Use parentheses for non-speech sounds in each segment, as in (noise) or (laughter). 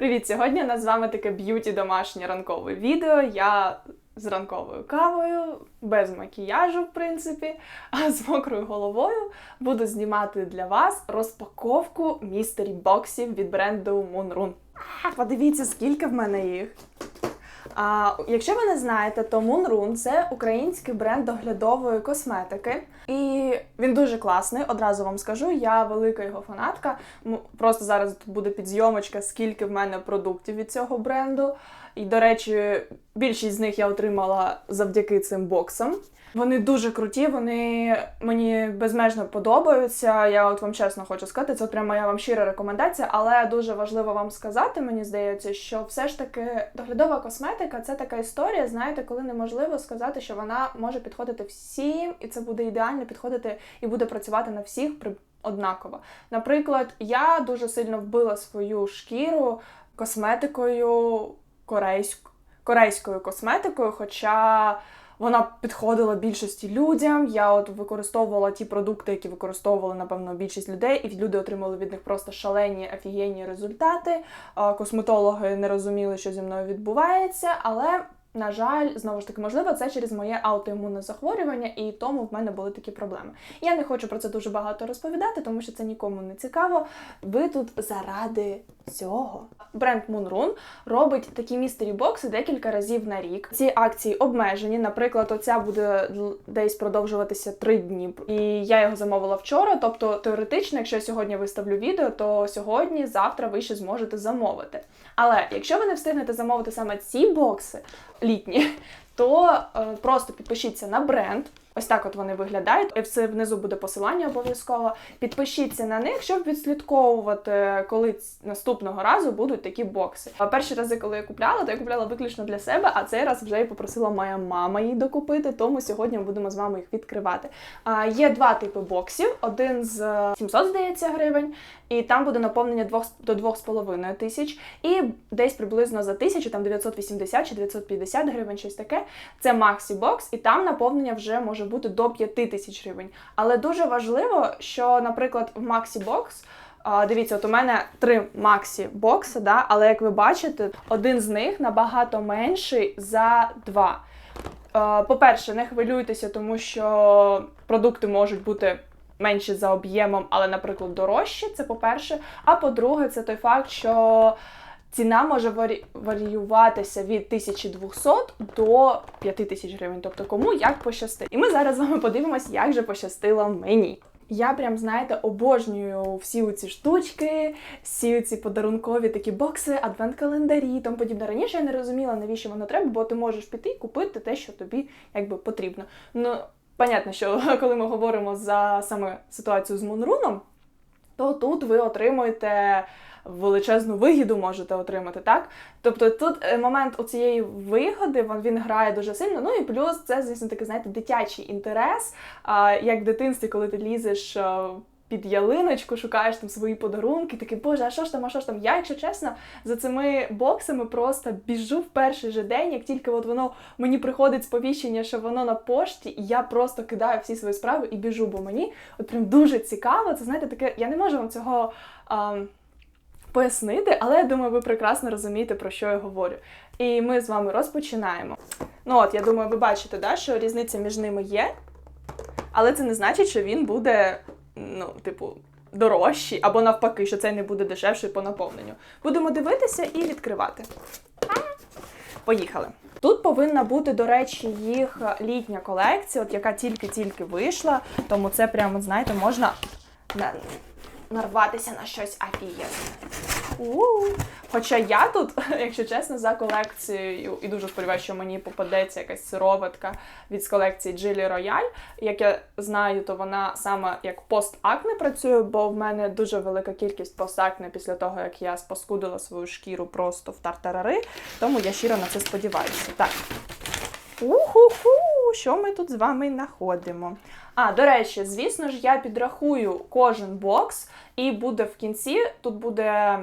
Привіт! Сьогодні у нас з вами таке б'юті домашнє ранкове відео. Я з ранковою кавою, без макіяжу, в принципі, а з мокрою головою буду знімати для вас розпаковку містері боксів від бренду Moonrun. Подивіться, скільки в мене їх. А, якщо ви не знаєте, то Moonrun – це український бренд доглядової косметики, і він дуже класний. Одразу вам скажу. Я велика його фанатка. Просто зараз тут буде підзйомочка, скільки в мене продуктів від цього бренду. І, до речі, більшість з них я отримала завдяки цим боксам. Вони дуже круті, вони мені безмежно подобаються. Я от вам чесно хочу сказати, це от прямо моя вам щира рекомендація, але дуже важливо вам сказати, мені здається, що все ж таки доглядова косметика це така історія, знаєте, коли неможливо сказати, що вона може підходити всім, і це буде ідеально підходити і буде працювати на всіх при однаково. Наприклад, я дуже сильно вбила свою шкіру косметикою корейською, корейською косметикою, хоча вона підходила більшості людям. Я от використовувала ті продукти, які використовували, напевно, більшість людей, і люди отримали від них просто шалені офігенні результати. Косметологи не розуміли, що зі мною відбувається, але. На жаль, знову ж таки, можливо, це через моє аутоімунне захворювання, і тому в мене були такі проблеми. Я не хочу про це дуже багато розповідати, тому що це нікому не цікаво. Ви тут заради цього. Бренд Moonrun робить такі містері бокси декілька разів на рік. Ці акції обмежені. Наприклад, оця буде десь продовжуватися три дні. І я його замовила вчора. Тобто, теоретично, якщо я сьогодні виставлю відео, то сьогодні, завтра ви ще зможете замовити. Але якщо ви не встигнете замовити саме ці бокси літні, (laughs) то е, просто підпишіться на бренд. Ось так от вони виглядають. І Все внизу буде посилання обов'язково. Підпишіться на них, щоб відслідковувати, коли наступного разу будуть такі бокси. Перші рази, коли я купляла, то я купляла виключно для себе, а цей раз вже і попросила моя мама її докупити. Тому сьогодні ми будемо з вами їх відкривати. Є два типи боксів: один з е, 700, здається, гривень, і там буде наповнення двох до 2,5 тисяч, і десь приблизно за тисячу, там 980 чи 950 гривень, щось таке. Це Maxi Box, і там наповнення вже може бути до 5 тисяч гривень. Але дуже важливо, що, наприклад, в Box а, Дивіться, от у мене три Maxi бокси, да, але як ви бачите, один з них набагато менший за два. По-перше, не хвилюйтеся, тому що продукти можуть бути менші за об'ємом, але, наприклад, дорожчі. Це по-перше. А по-друге, це той факт, що ціна може варі... варіюватися від 1200 до 5000 гривень. Тобто кому як пощастить. І ми зараз з вами подивимось, як же пощастило мені. Я прям, знаєте, обожнюю всі ці штучки, всі ці подарункові такі бокси, адвент-календарі тому подібне. Раніше я не розуміла, навіщо воно треба, бо ти можеш піти і купити те, що тобі якби потрібно. Ну, понятно, що (laughs) коли ми говоримо за саме ситуацію з Мунруном, то тут ви отримуєте величезну вигіду можете отримати, так? Тобто тут е, момент у цієї вигоди він, він грає дуже сильно. Ну і плюс це, звісно, такий, знаєте, дитячий інтерес. А, як в дитинстві, коли ти лізеш. Під ялиночку шукаєш там свої подарунки, такий, боже, а що ж там, а що ж там? Я, якщо чесно, за цими боксами просто біжу в перший же день, як тільки от воно мені приходить сповіщення, що воно на пошті, і я просто кидаю всі свої справи і біжу, бо мені от прям дуже цікаво. Це знаєте, таке, я не можу вам цього. А, пояснити, але я думаю, ви прекрасно розумієте, про що я говорю. І ми з вами розпочинаємо. Ну от, я думаю, ви бачите, да, що різниця між ними є, але це не значить, що він буде, ну, типу, дорожчі, або навпаки, що цей не буде дешевший по наповненню. Будемо дивитися і відкривати. Поїхали. Тут повинна бути, до речі, їх літня колекція, от яка тільки-тільки вийшла, тому це прямо, знаєте, можна на- нарватися на щось офігезне. У. Хоча я тут, (laughs) якщо чесно, за колекцією, і дуже сподіваюся, що мені попадеться якась сироватка від колекції Джилі Рояль. Як я знаю, то вона саме як постакне працює, бо в мене дуже велика кількість постакне після того, як я спаскудила свою шкіру просто в тартарари. Тому я щиро на це сподіваюся. Так. Уху-ху! Що ми тут з вами знаходимо? А, до речі, звісно ж, я підрахую кожен бокс, і буде в кінці, тут буде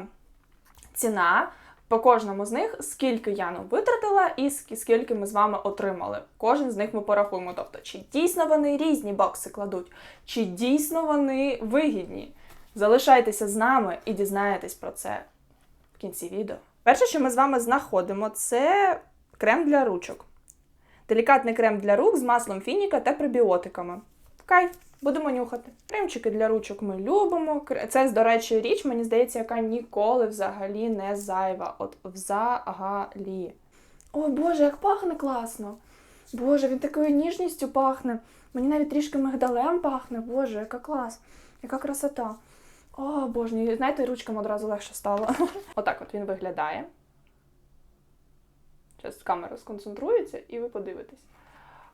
ціна по кожному з них, скільки я ну, витратила і скільки ми з вами отримали. Кожен з них ми порахуємо. Тобто, чи дійсно вони різні бокси кладуть, чи дійсно вони вигідні. Залишайтеся з нами і дізнаєтесь про це в кінці відео. Перше, що ми з вами знаходимо, це крем для ручок. Делікатний крем для рук з маслом фініка та пребіотиками. Кайф, будемо нюхати. Кремчики для ручок ми любимо. Це, до речі, річ, мені здається, яка ніколи взагалі не зайва. От взагалі. О Боже, як пахне класно! Боже, він такою ніжністю пахне. Мені навіть трішки мигдалем пахне. Боже, яка клас, яка красота. О, боже, знаєте, ручкам одразу легше стало. (laughs) Отак от він виглядає. Зараз камера сконцентрується і ви подивитесь.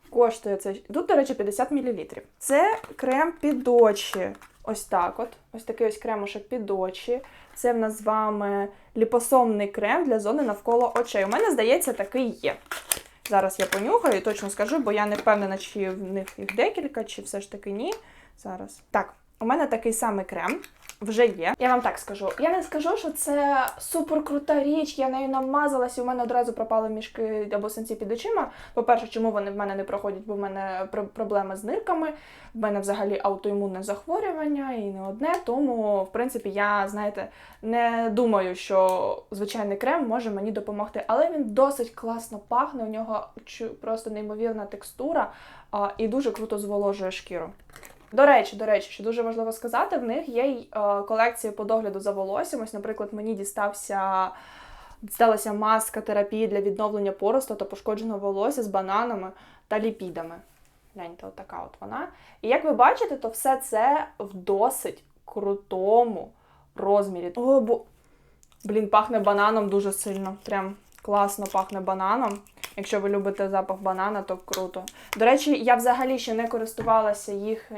Коштує це. Тут, до речі, 50 мл. Це крем під очі. Ось так от. Ось такий ось кремушек під очі. Це в нас з вами ліпосомний крем для зони навколо очей. У мене, здається, такий є. Зараз я понюхаю і точно скажу, бо я не впевнена, чи в них їх декілька, чи все ж таки ні. Зараз. Так, у мене такий самий крем вже є. Я вам так скажу. Я не скажу, що це супер крута річ. Я нею намазалась, і у мене одразу пропали мішки або синці під очима. По-перше, чому вони в мене не проходять, бо в мене пр- проблеми з нирками. В мене взагалі аутоімунне захворювання і не одне. Тому, в принципі, я, знаєте, не думаю, що звичайний крем може мені допомогти. Але він досить класно пахне. У нього просто неймовірна текстура і дуже круто зволожує шкіру. До речі, до речі, що дуже важливо сказати, в них є й е, колекції по догляду за волоссям. Ось, наприклад, мені дістався дісталася маска терапії для відновлення поросту та пошкодженого волосся з бананами та ліпідами. Гляньте, от от вона. І як ви бачите, то все це в досить крутому розмірі. О, бо... Блін, пахне бананом дуже сильно. Прям класно пахне бананом. Якщо ви любите запах банана, то круто. До речі, я взагалі ще не користувалася їх,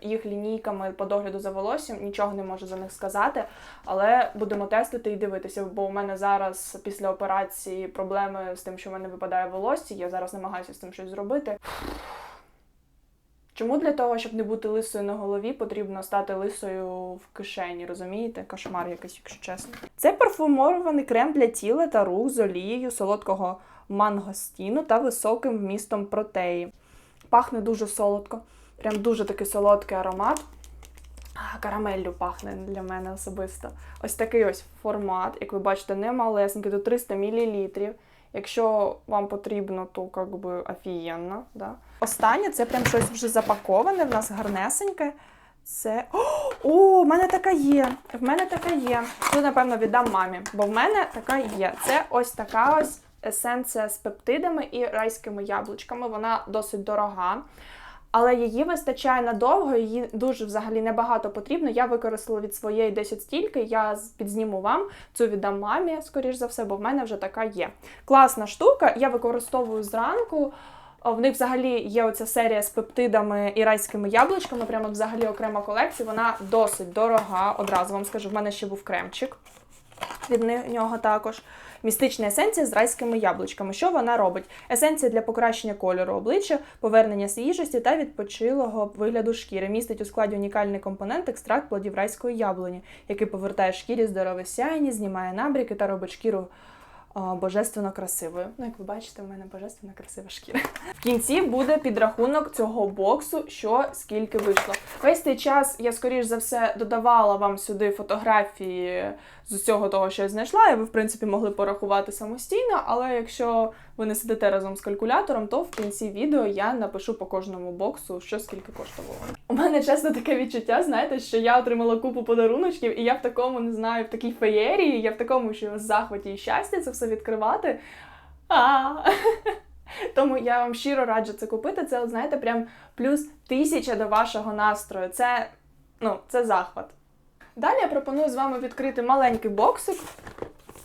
їх лінійками по догляду за волоссям, нічого не можу за них сказати, але будемо тестити і дивитися, бо у мене зараз після операції проблеми з тим, що в мене випадає волосся. Я зараз намагаюся з цим щось зробити. Чому для того, щоб не бути лисою на голові, потрібно стати лисою в кишені, розумієте? Кошмар якийсь, якщо чесно. Це парфумований крем для тіла та рук з олією солодкого мангостіну та високим вмістом протеї. Пахне дуже солодко, прям дуже такий солодкий аромат. Карамеллю пахне для мене особисто. Ось такий ось формат, як ви бачите, не малесенький, до 300 мл. Якщо вам потрібно, то как би офігенно. Да? Останнє це прям щось вже запаковане, в нас гарнесеньке. Це. О, в мене така є. В мене така є. Тут, напевно, віддам мамі, бо в мене така є. Це ось така ось есенція з пептидами і райськими яблучками. Вона досить дорога. Але її вистачає надовго, її дуже взагалі небагато потрібно. Я використала від своєї 10 стільки, я підзніму вам, цю віддам мамі, скоріш за все, бо в мене вже така є. Класна штука, я використовую зранку. В них взагалі є оця серія з пептидами і райськими яблучками, прямо взагалі окрема колекція. Вона досить дорога. Одразу вам скажу, в мене ще був кремчик від нього також. Містична есенція з райськими яблучками. Що вона робить? Есенція для покращення кольору обличчя, повернення свіжості та відпочилого вигляду шкіри. Містить у складі унікальний компонент екстракт плодів райської яблуні, який повертає шкірі здорове сяєння, знімає набріки та робить шкіру божественно красивою. Ну, як ви бачите, в мене божественно красива шкіра. В кінці буде підрахунок цього боксу, що скільки вийшло. Весь цей час я, скоріш за все, додавала вам сюди фотографії з усього того, що я знайшла, і ви, в принципі, могли порахувати самостійно, але якщо ви не сидите разом з калькулятором, то в кінці відео я напишу по кожному боксу, що скільки коштувало. У мене чесно таке відчуття, знаєте, що я отримала купу подаруночків, і я в такому не знаю, в такій феєрії, я в такому, що захваті і щастя це все відкривати. (laughs) Тому я вам щиро раджу це купити. Це, знаєте, прям плюс тисяча до вашого настрою. Це, ну, це захват. Далі я пропоную з вами відкрити маленький боксик.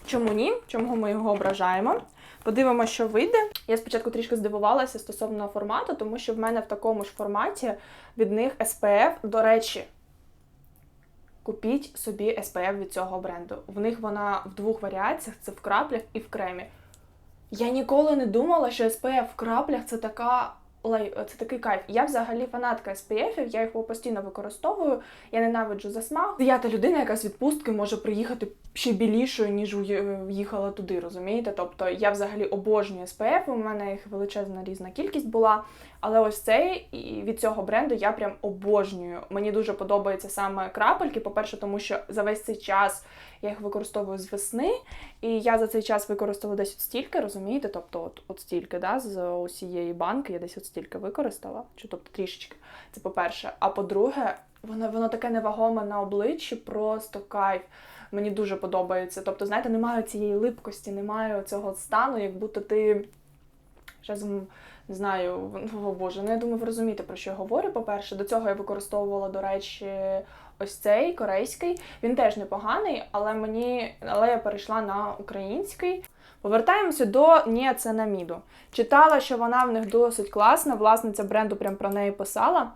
Чому ні? Чому ми його ображаємо? Подивимося, що вийде. Я спочатку трішки здивувалася стосовно формату, тому що в мене в такому ж форматі від них SPF, до речі, купіть собі SPF від цього бренду. В них вона в двох варіаціях: це в краплях і в кремі. Я ніколи не думала, що SPF в краплях це така. Лай- Це такий кайф. Я взагалі фанатка SPF, я їх постійно використовую. Я ненавиджу засмаг. Дев'ята людина, яка з відпустки може приїхати ще білішою, ніж уї- їхала туди, розумієте? Тобто я взагалі обожнюю SPF, у мене їх величезна різна кількість була. Але ось цей і від цього бренду я прям обожнюю. Мені дуже подобаються саме крапельки. По-перше, тому що за весь цей час Я їх використовую з весни, і я за цей час використала десь от стільки, розумієте? Тобто, от, от стільки, да, з усієї банки я десь от стільки використала, чи тобто трішечки. Це по-перше. А по-друге, воно, воно таке невагоме на обличчі, просто кайф. Мені дуже подобається. Тобто, знаєте, немає цієї липкості, немає цього стану, як будто ти. Зараз не знаю, о Боже, ну я думаю, ви розумієте, про що я говорю. По-перше, до цього я використовувала, до речі, ось цей корейський. Він теж непоганий, але мені але я перейшла на український. Повертаємося до Ніаценаміду. Читала, що вона в них досить класна. Власниця бренду прям про неї писала.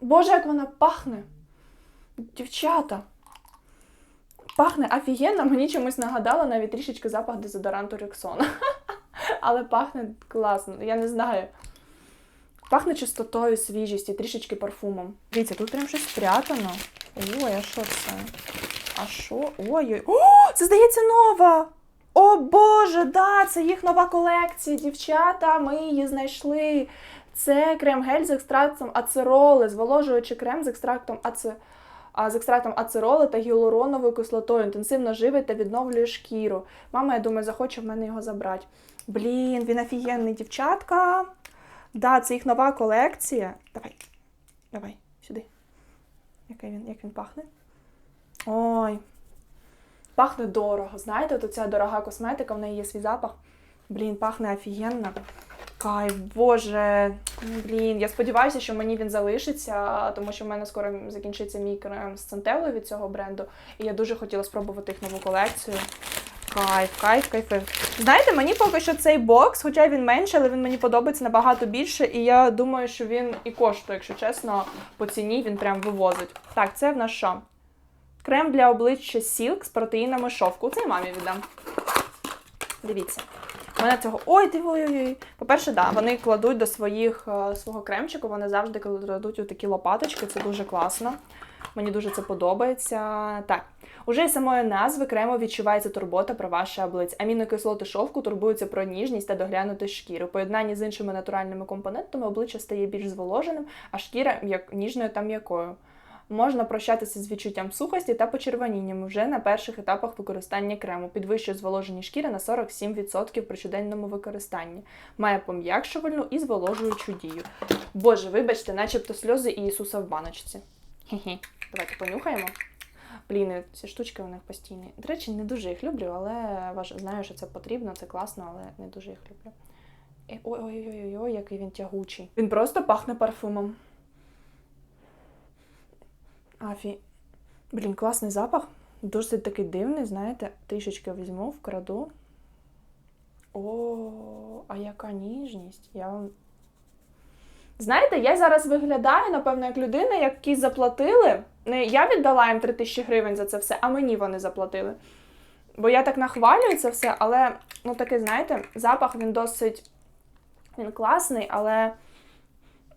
Боже, як вона пахне! Дівчата! Пахне офігенно, мені чомусь нагадала навіть трішечки запах дезодоранту Рексона. (laughs) Але пахне класно, я не знаю. Пахне чистотою, свіжістю, трішечки парфумом. Дивіться, тут прям щось спрятано. Ой, а що це? А що? Ой-ой. О, це здається нова! О Боже, да, це їх нова колекція, дівчата. Ми її знайшли. Це крем-гель з екстрактом ацероли, зволожуючий крем з екстрактом аце... а, з екстрактом ацероли та гіалуроновою кислотою. Інтенсивно живить та відновлює шкіру. Мама, я думаю, захоче в мене його забрати. Блін, він офігенний, дівчатка. Да, це їх нова колекція. Давай, давай. Який він, як він пахне? Ой. Пахне дорого. Знаєте, от ця дорога косметика, в неї є свій запах. Блін, пахне офігенно. Кайф, боже. Ну, Блін, я сподіваюся, що мені він залишиться, тому що в мене скоро закінчиться мій крем з центелою від цього бренду. І я дуже хотіла спробувати їх нову колекцію. Кайф, кайф, кайф. Знаєте, мені поки що цей бокс, хоча він менший, але він мені подобається набагато більше. І я думаю, що він і коштує, якщо чесно, по ціні він прям вивозить. Так, це в нас що? Крем для обличчя Silk з протеїнами шовку. Це я мамі віддам. Дивіться. У мене цього. Ой, ти ой-ой-ой. По-перше, да, вони кладуть до своїх е, свого кремчику, вони завжди кладуть у такі лопаточки, це дуже класно. Мені дуже це подобається. Так, уже із самої назви крему відчувається турбота про ваше обличчя. Амінокислоти шовку турбуються про ніжність та доглянуту шкіру. У поєднанні з іншими натуральними компонентами обличчя стає більш зволоженим, а шкіра як ніжною та м'якою. Можна прощатися з відчуттям сухості та почервонінням вже на перших етапах використання крему. Підвищує зволоження шкіри на 47% при щоденному використанні. Має пом'якшувальну і зволожуючу дію. Боже, вибачте, начебто сльози Ісуса в баночці. Хі-хі. Давайте понюхаємо. Блін, ці штучки у них постійні. До речі, не дуже їх люблю, але знаю, що це потрібно, це класно, але не дуже їх люблю. Е, Ой-ой-ой, який він тягучий. Він просто пахне парфумом. Афі. Блін, класний запах. Досить такий дивний, знаєте, трішечки візьму, вкраду. О, а яка ніжність. Я вам. Знаєте, я зараз виглядаю, напевно, як людина, які заплатили. Не я віддала їм 3 тисячі гривень за це все, а мені вони заплатили. Бо я так нахвалюю це все, але, ну такий, знаєте, запах він досить. Він класний, але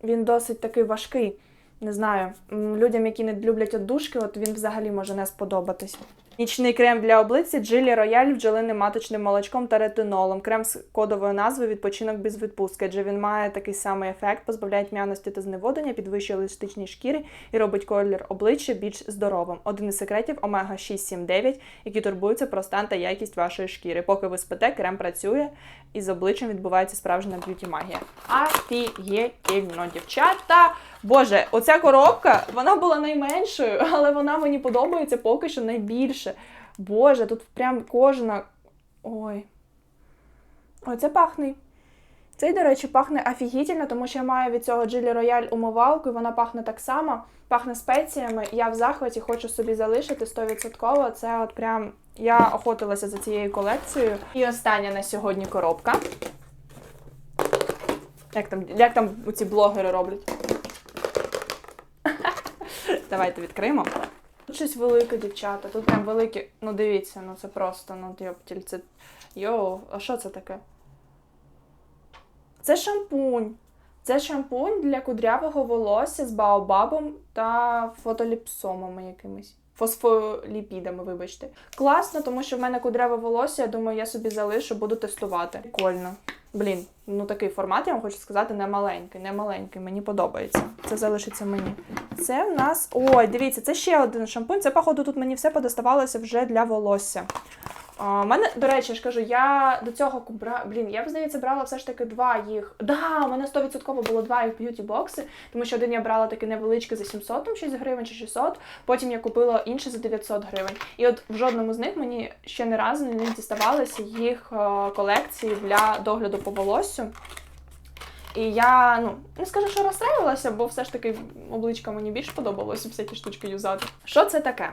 він досить такий важкий. Не знаю, людям, які не люблять оддушки, от він взагалі може не сподобатись. Нічний крем для обличчя Джилі Рояль бджолиним маточним молочком та ретинолом. Крем з кодовою назвою відпочинок без відпустки, адже він має такий самий ефект, позбавляє тьмяності та зневодення, підвищує еластичність шкіри і робить колір обличчя більш здоровим. Один із секретів омега 679, які турбуються про стан та якість вашої шкіри. Поки ви спите, крем працює і з обличчям відбувається справжня б'юті магія. Афігетельно, дівчата! Боже, оця коробка, вона була найменшою, але вона мені подобається поки що найбільше. Боже, тут прям кожна. Ой. Ой, це пахне. Цей, до речі, пахне офігітельно, тому що я маю від цього Джилі Рояль умивалку, і вона пахне так само, пахне спеціями. Я в захваті хочу собі залишити 100%. Це от прям я охотилася за цією колекцією. І остання на сьогодні коробка. Як там, як там ці блогери роблять? (laughs) Давайте відкриємо. Тут щось велике, дівчата. Тут прям великі. Ну дивіться, ну це просто, ну йоптіль, це. Йоу, а що це таке? Це шампунь. Це шампунь для кудрявого волосся з баобабом та фотоліпсомами якимись. Фосфоліпідами, вибачте. Класно, тому що в мене кудряве волосся, я думаю, я собі залишу, буду тестувати. Прикольно. Блін, ну такий формат, я вам хочу сказати, не маленький, не маленький. Мені подобається. Це залишиться мені. Це в нас. Ой, дивіться, це ще один шампунь. Це, походу, тут мені все подоставалося вже для волосся. У мене, до речі, я ж кажу, я до цього бра... Блін, я б, здається, брала все ж таки два їх. Да, у мене 100% було два їх б'юті-бокси, тому що один я брала такий невеличкий за 700 там, 6 гривень чи 600, потім я купила інший за 900 гривень. І от в жодному з них мені ще не разу не діставалися їх е, колекції для догляду по волоссю. І я ну не скажу, що розстраювалася, бо все ж таки обличка мені більш подобалося всякі штучки юзати. Що це таке?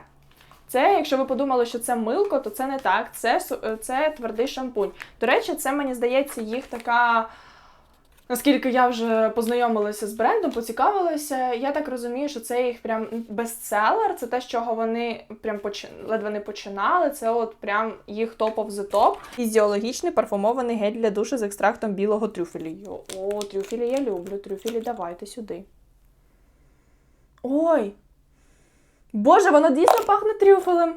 Це, якщо ви подумали, що це милко, то це не так. Це це твердий шампунь. До речі, це мені здається, їх така. Наскільки я вже познайомилася з брендом, поцікавилася, я так розумію, що це їх прям бестселер, це те, з чого вони прям поч... ледве не починали. Це от прям їх топ of the top. Фізіологічний парфумований гель для душу з екстрактом білого трюфелі. О, трюфелі я люблю. Трюфелі давайте сюди. Ой! Боже, воно дійсно пахне трюфелем.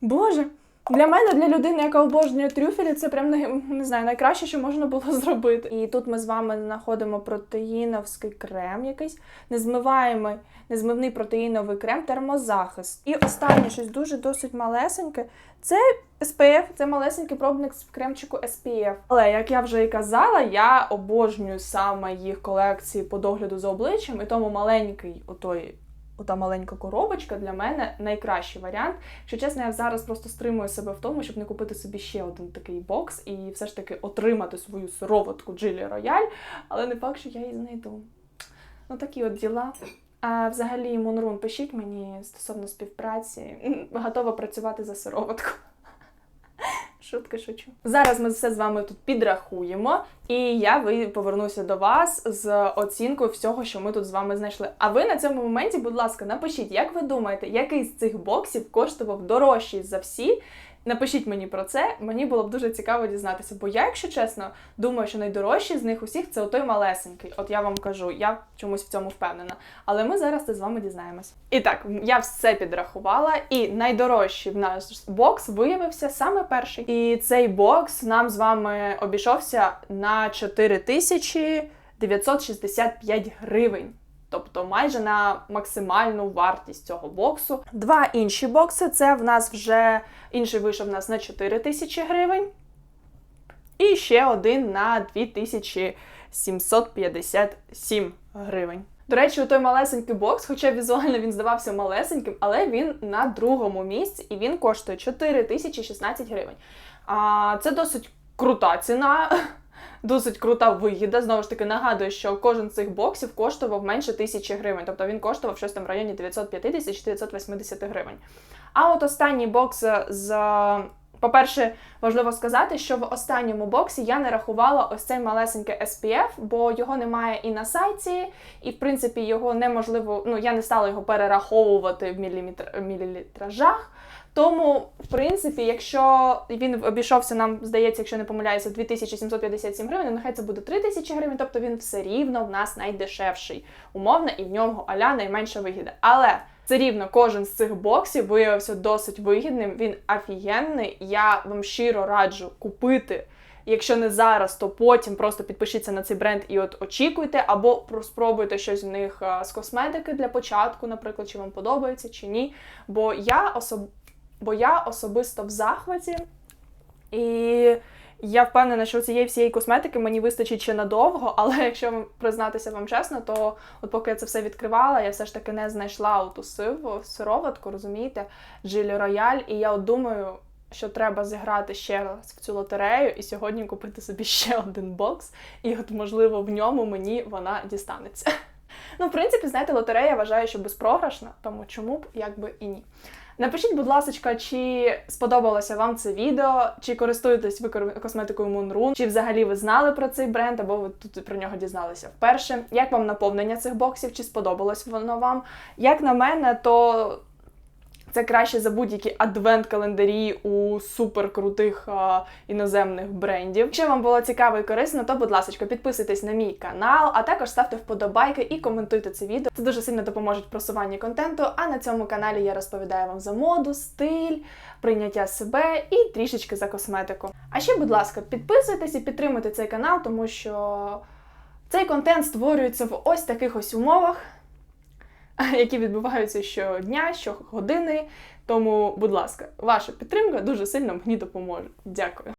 Боже. Для мене, для людини, яка обожнює трюфелі, це прям не, знаю, найкраще, що можна було (laughs) зробити. І тут ми з вами знаходимо протеїновський крем якийсь, незмиваємий, незмивний протеїновий крем, термозахист. І останнє щось дуже досить малесеньке. Це SPF, це малесенький пробник з кремчику SPF. Але як я вже і казала, я обожнюю саме їх колекції по догляду за обличчям, і тому маленький отой. Ота маленька коробочка для мене найкращий варіант. Що чесно, я зараз просто стримую себе в тому, щоб не купити собі ще один такий бокс і все ж таки отримати свою сироватку Джилі Рояль, але не факт, що я її знайду. Ну такі от діла. А взагалі, Монрун, пишіть мені стосовно співпраці. Готова працювати за сироватку. Шутки шучу. Зараз ми все з вами тут підрахуємо, і я повернуся до вас з оцінкою всього, що ми тут з вами знайшли. А ви на цьому моменті, будь ласка, напишіть, як ви думаєте, який з цих боксів коштував дорожчий за всі? Напишіть мені про це, мені було б дуже цікаво дізнатися. Бо я, якщо чесно, думаю, що найдорожчий з них усіх це отой малесенький. От я вам кажу, я чомусь в цьому впевнена. Але ми зараз це з вами дізнаємось. І так, я все підрахувала, і найдорожчий в наш бокс виявився саме перший. І цей бокс нам з вами обійшовся на 4965 гривень. Тобто майже на максимальну вартість цього боксу. Два інші бокси це в нас вже інший вийшов в нас на 4 тисячі гривень. І ще один на 2757 гривень. До речі, той малесенький бокс, хоча візуально він здавався малесеньким, але він на другому місці і він коштує 4016 гривень. А це досить крута ціна. Досить крута вигіда. Знову ж таки, нагадую, що кожен з цих боксів коштував менше тисячі гривень, тобто він коштував щось там в районі 950-980 гривень. А от останній бокс з. По-перше, важливо сказати, що в останньому боксі я не рахувала ось цей малесенький SPF, бо його немає і на сайті, і в принципі його неможливо, ну я не стала його перераховувати в міліметр, мілілітражах. Тому, в принципі, якщо він обійшовся, нам здається, якщо не помиляюся, 2757 гривень, нехай це буде 3000 гривень, тобто він все рівно в нас найдешевший, умовно, і в нього аля найменша вигіда. Але це рівно кожен з цих боксів виявився досить вигідним. Він офігенний. Я вам щиро раджу купити. Якщо не зараз, то потім просто підпишіться на цей бренд і от очікуйте, або спробуйте щось в них з косметики для початку, наприклад, чи вам подобається, чи ні. Бо я особ... Бо я особисто в захваті, і я впевнена, що цієї всієї косметики мені вистачить ще надовго, але (laughs) якщо признатися вам чесно, то от поки я це все відкривала, я все ж таки не знайшла оту сиву сироватку, розумієте, Джилі Рояль, і я от думаю, що треба зіграти ще раз в цю лотерею і сьогодні купити собі ще один бокс, і от, можливо, в ньому мені вона дістанеться. (laughs) Ну, в принципі, знаєте, лотерея вважаю, що безпрограшна, тому чому б якби і ні. Напишіть, будь ласка, чи сподобалося вам це відео, чи користуєтесь ви косметикою Moonrun, чи взагалі ви знали про цей бренд, або ви тут про нього дізналися вперше. Як вам наповнення цих боксів, чи сподобалось воно вам? Як на мене, то Це краще за будь-які адвент-календарі у суперкрутих а, іноземних брендів. Якщо вам було цікаво і корисно, то будь ласка, підписуйтесь на мій канал, а також ставте вподобайки і коментуйте це відео. Це дуже сильно допоможе в просуванні контенту. А на цьому каналі я розповідаю вам за моду, стиль, прийняття себе і трішечки за косметику. А ще, будь ласка, підписуйтесь і підтримуйте цей канал, тому що цей контент створюється в ось таких ось умовах, (laughs) які відбуваються щодня, щогодини. Тому, будь ласка, ваша підтримка дуже сильно мені допоможе. Дякую.